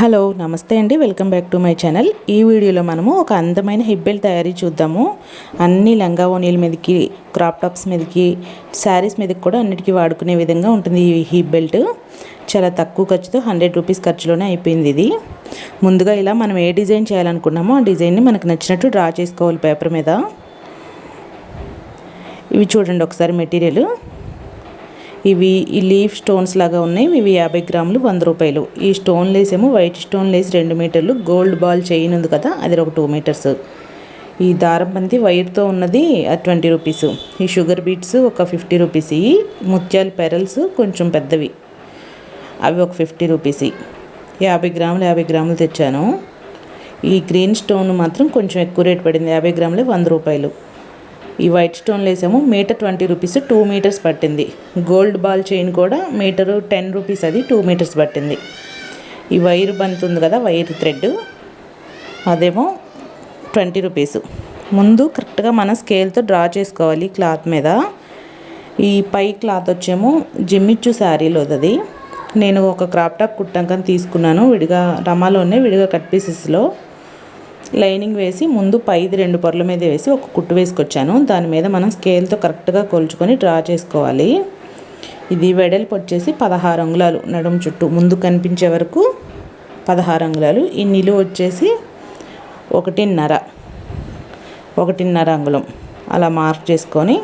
Hello నమస్తే అండి. Welcome back to my channel. ఈ వీడియోలో మనము ఒక అందమైన హిప్ బెల్ట్ తయారీ చూద్దాము. అన్ని లంగా ఓనీల మీదకి క్రాప్ టాప్స్ మీదకి శారీస్ మీదకి కూడా అన్నిటికీ వాడుకునే విధంగా ఉంటుంది ఈ హిప్ బెల్ట్. చాలా తక్కువ ఖర్చుతో హండ్రెడ్ రూపీస్ ఖర్చులోనే అయిపోయింది ఇది. ముందుగా ఇలా మనం ఏ డిజైన్ చేయాలనుకున్నామో ఆ డిజైన్ని మనకు నచ్చినట్టు డ్రా చేసుకోవాలి పేపర్ మీద. ఇవి చూడండి ఒకసారి మెటీరియల్. ఇవి ఈ లీఫ్ స్టోన్స్ లాగా ఉన్నాయి. ఇవి యాభై గ్రాములు వంద రూపాయలు. ఈ స్టోన్ లేస్ ఏమో వైట్ స్టోన్ లేస్ రెండు మీటర్లు గోల్డ్ బాల్ చైన్ ఉంది కదా అది ఒక టూ మీటర్స్. ఈ దారం పంతి వైర్తో ఉన్నది ట్వంటీ రూపీస్. ఈ షుగర్ బీట్స్ ఒక ఫిఫ్టీ రూపీస్. ఈ ముత్యాల పెరల్స్ కొంచెం పెద్దవి. అవి ఒక ఫిఫ్టీ రూపీస్. యాభై గ్రాములు యాభై గ్రాములు తెచ్చాను. ఈ గ్రీన్ స్టోన్ మాత్రం కొంచెం ఎక్కువ రేట్ పడింది యాభై గ్రాములే వంద రూపాయలు. ఈ white stone లేసేమో metre twenty rupees two metres పట్టింది. గోల్డ్ బాల్ చైన్ కూడా మీటరు టెన్ రూపీస్ అది టూ మీటర్స్ పట్టింది. ఈ వైర్ బంత్ ఉంది కదా వైర్ థ్రెడ్ అదేమో ట్వంటీ రూపీస్. ముందు కరెక్ట్గా మన స్కేల్తో డ్రా చేసుకోవాలి క్లాత్ మీద. ఈ పై క్లాత్ వచ్చేమో జిమ్మిచ్చు శారీలో అది నేను ఒక క్రాప్ టాప్ కుట్టాకని తీసుకున్నాను. విడిగా రమాలోనే విడిగా కట్ పీసెస్లో లైనింగ్ వేసి ముందు పైది రెండు పొరల మీద వేసి ఒక కుట్టు వేసుకొచ్చాను. దాని మీద మనం స్కేల్తో కరెక్ట్గా కొలుచుకొని డ్రా చేసుకోవాలి. ఇది వెడల్పు వచ్చేసి పదహారు అంగుళాలు నడుం చుట్టూ. ముందు కనిపించే వరకు పదహారు అంగుళాలు. ఈ నిలువ వచ్చేసి ఒకటిన్నర ఒకటిన్నర అంగుళం. అలా మార్క్ చేసుకొని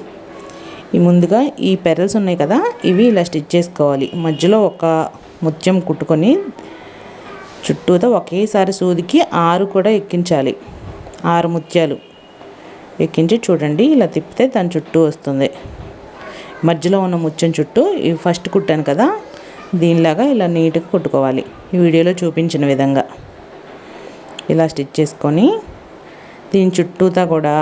ఈ ముందుగా ఈ పెరల్స్ ఉన్నాయి కదా ఇవి ఇలా స్టిచ్ చేసుకోవాలి. మధ్యలో ఒక ముత్యం కుట్టుకొని చుట్టూతో ఒకేసారి సూదికి ఆరు కూడా ఎక్కించాలి. ఆరు ముత్యాలు. ఎక్కించి చూడండి ఇలా తిప్పితే దాని చుట్టూ వస్తుంది. మధ్యలో ఉన్న ముత్యం చుట్టూ ఈ ఫస్ట్ కుట్టాను కదా దీనిలాగా ఇలా నీట్గా కుట్టుకోవాలి. ఈ వీడియోలో చూపించిన విధంగా. ఇలా స్టిచ్ చేసుకొని దీని చుట్టూతా కూడా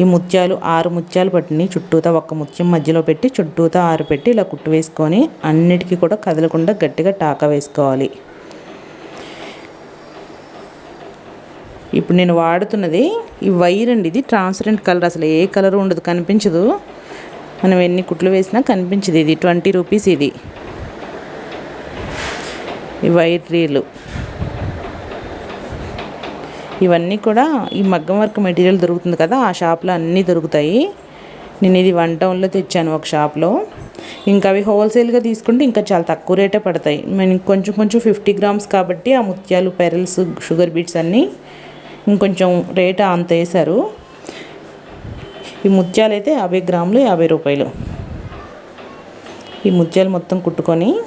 ఈ ముత్యాలు ఆరు ముత్యాలు పట్టినాయి చుట్టూతా ఒక్క ముత్యం మధ్యలో పెట్టి చుట్టూతా ఆరు పెట్టి ఇలా కుట్టు వేసుకొని అన్నిటికీ కూడా కదలకుండా గట్టిగా టాకా వేసుకోవాలి. ఇప్పుడు నేను వాడుతున్నది ఈ వైర్ అండి ఇది ట్రాన్స్పరెంట్ కలర్ అసలు ఏ కలర్ ఉండదు కనిపించదు. మనం ఎన్ని కుట్లు వేసినా కనిపించదు ఇది. ట్వంటీ రూపీస్ ఇది. ఈ వైర్ రీలు. ఇవన్నీ కూడా ఈ మగ్గం వర్క్ మెటీరియల్ దొరుకుతుంది కదా ఆ షాప్లో అన్నీ దొరుకుతాయి. నేను ఇది వన్ టౌన్లో తెచ్చాను ఒక షాప్లో. ఇంకా అవి హోల్సేల్గా తీసుకుంటే ఇంకా చాలా తక్కువ రేటే పడతాయి. నేను కొంచెం కొంచెం ఫిఫ్టీ గ్రామ్స్ కాబట్టి ఆ ముత్యాలు పెరల్స్ షుగర్ బీట్స్ అన్నీ ఇంకొంచెం రేట్ అంత వేశారు. ఈ ముత్యాలు అయితే యాభై గ్రాములు యాభై రూపాయలు. ఈ ముత్యాలు మొత్తం కుట్టుకొని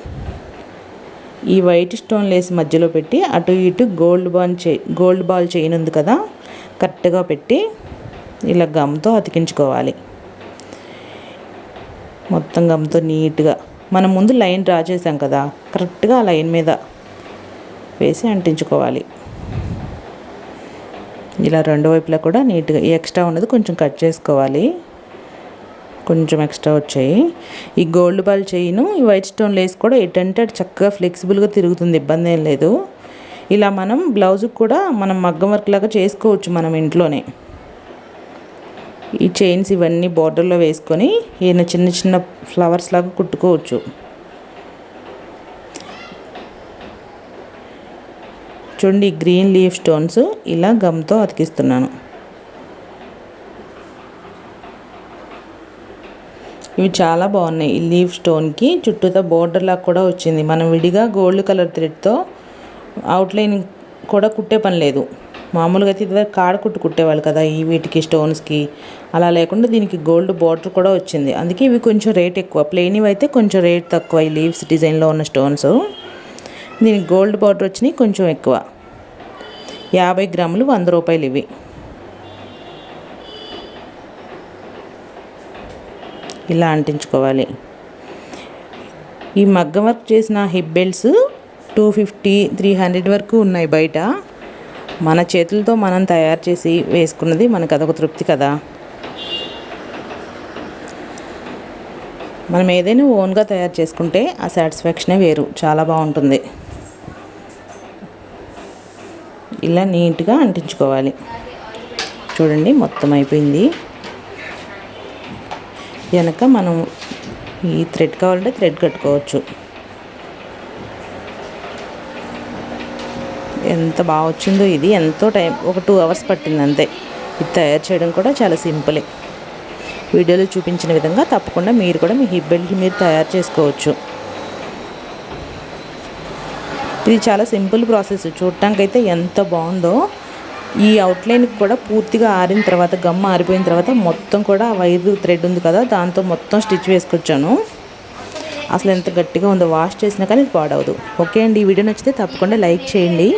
ఈ వైట్ స్టోన్ లేసి మధ్యలో పెట్టి అటు ఇటు గోల్డ్ బాల్ చే గోల్డ్ బాల్ చైన్ ఉంది కదా కరెక్ట్గా పెట్టి ఇలా గమ్తో అతికించుకోవాలి. మొత్తం గమ్తో నీట్గా. మనం ముందు లైన్ డ్రా చేసాం కదా కరెక్ట్గా ఆ లైన్ మీద వేసి అంటించుకోవాలి. ఇలా రెండు వైపులా కూడా నీట్గా ఈ ఎక్స్ట్రా ఉన్నది కొంచెం కట్ చేసుకోవాలి. కొంచెం ఎక్స్ట్రా వచ్చాయి. ఈ గోల్డ్ బాల్ చైను ఈ వైట్ స్టోన్ లేస్ కూడా ఎటంటే చక్కగా ఫ్లెక్సిబుల్గా తిరుగుతుంది ఇబ్బంది ఏం లేదు. ఇలా మనం బ్లౌజ్కి కూడా మనం మగ్గం వర్క్ లాగా చేసుకోవచ్చు మనం ఇంట్లోనే. ఈ చైన్స్ ఇవన్నీ బార్డర్లో వేసుకొని ఈయన చిన్న చిన్న ఫ్లవర్స్ లాగా కుట్టుకోవచ్చు. చూడండి గ్రీన్ లీఫ్ స్టోన్స్ ఇలా గమ్తో అతికిస్తున్నాను. ఇవి చాలా బాగున్నాయి. ఈ లీఫ్ స్టోన్కి చుట్టూతో బోర్డర్ లాగా కూడా వచ్చింది. మనం విడిగా గోల్డ్ కలర్ థ్రెడ్తో అవుట్లైన్ కూడా కుట్టే పని లేదు. మామూలుగా అయితే ఇదివరకు కాడ కుట్టు కుట్టేవాళ్ళు కదా ఈ వీటికి స్టోన్స్కి. అలా లేకుండా దీనికి గోల్డ్ బార్డర్ కూడా వచ్చింది. అందుకే ఇవి కొంచెం రేట్ ఎక్కువ. ప్లెయిన్ అయితే కొంచెం రేట్ తక్కువ ఈ లీవ్స్ డిజైన్లో ఉన్న స్టోన్స్. దీనికి గోల్డ్ బార్డర్ వచ్చినాయి కొంచెం ఎక్కువ. యాభై గ్రాములు వంద రూపాయలు ఇవి. ఇలా అంటించుకోవాలి. ఈ మగ్గం వర్క్ చేసిన hip belts two fifty three hundred వరకు ఉన్నాయి బయట. మన చేతులతో మనం తయారు చేసి వేసుకున్నది మనకు అదొక తృప్తి కదా. మనం ఏదైనా ఓన్గా తయారు చేసుకుంటే ఆ సాటిస్ఫాక్షనే వేరు. చాలా బాగుంటుంది. ఇలా నీట్గా అంటించుకోవాలి. చూడండి మొత్తం అయిపోయింది. వెనక మనం ఈ థ్రెడ్ కావాలంటే థ్రెడ్ కట్టుకోవచ్చు. ఎంత బాగా వచ్చిందో ఇది. ఎంతో టైం ఒక టూ అవర్స్ పట్టింది అంతే. ఇది తయారు చేయడం కూడా చాలా సింపులే. వీడియోలో చూపించిన విధంగా తప్పకుండా మీరు కూడా మీ హిప్ బెల్ట్ మీరు తయారు చేసుకోవచ్చు. ఇది చాలా సింపుల్ ప్రాసెస్. చూడటానికైతే అయితే ఎంత బాగుందో. ఈ అవుట్లైన్కి కూడా పూర్తిగా ఆరిన తర్వాత గమ్ ఆరిపోయిన తర్వాత మొత్తం కూడా ఆ వైర్ థ్రెడ్ ఉంది కదా దాంతో మొత్తం స్టిచ్ వేసుకొచ్చాను. అసలు ఎంత గట్టిగా ఉందో వాష్ చేసినా కానీ ఇది పాడవదు. ఓకే అండి ఈ వీడియో నచ్చితే తప్పకుండా లైక్ చేయండి.